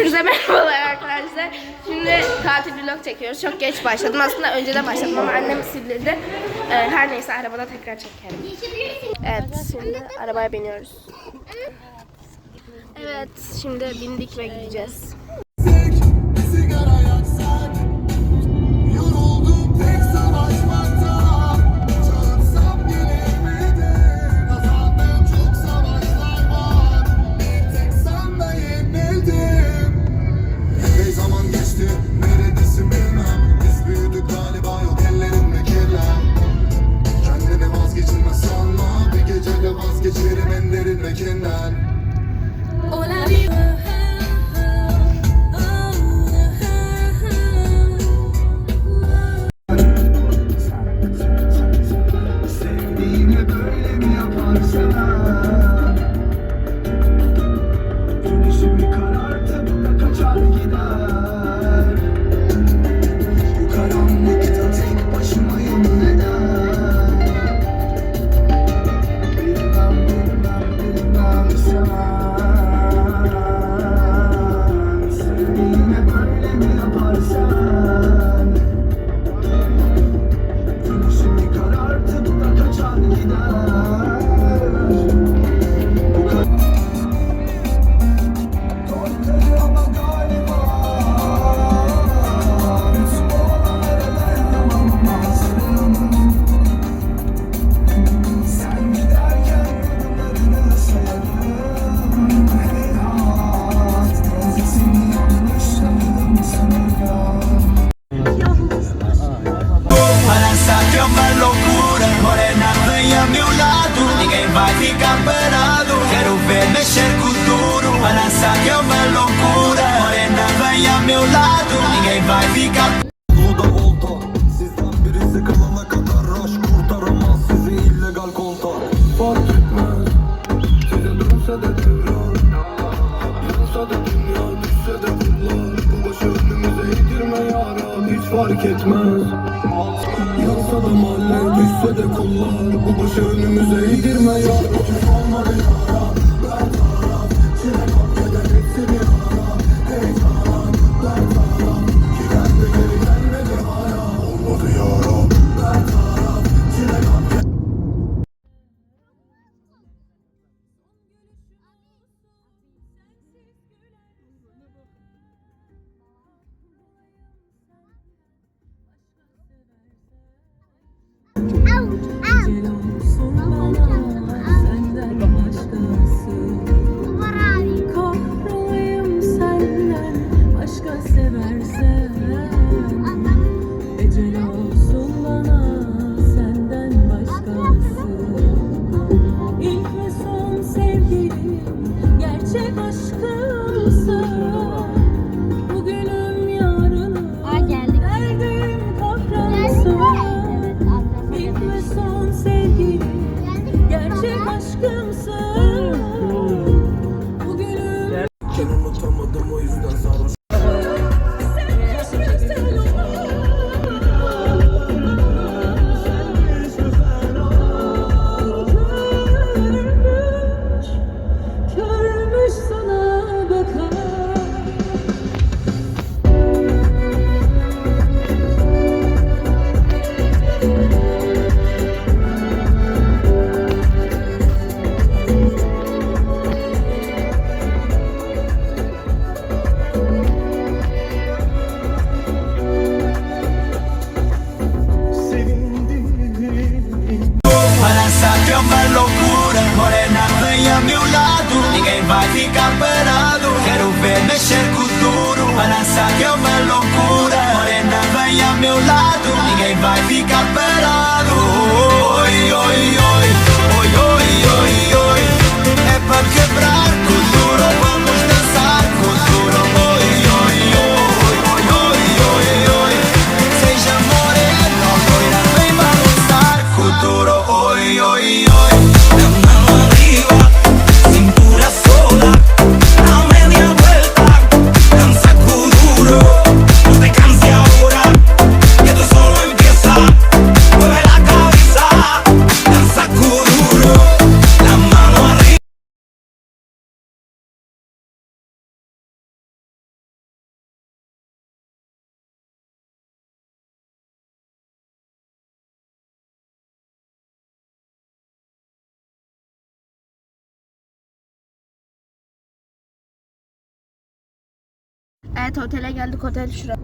Hepinize merhabalar arkadaşlar. Şimdi tatil vlog çekiyoruz. Çok geç başladım. Aslında önceden başladım ama annem sildirdi. Ee, her neyse arabada tekrar çekerim. Evet şimdi arabaya biniyoruz. Evet şimdi bindik ve gideceğiz. get up. sabe é uma loucura Morena, vem a meu lado. Ninguém vai ficar parado. Quero ver mexer com o duro. Balança que é uma loucura Morena, vem a meu lado. fark etmez. Yatsa da mahalle düşse de kollar. Bu başı önümüze eğdirme ya. Şöyle bırak. lado, ninguém vai ficar parado. Oi, oi, oi. Evet otele geldik. Otel şurada.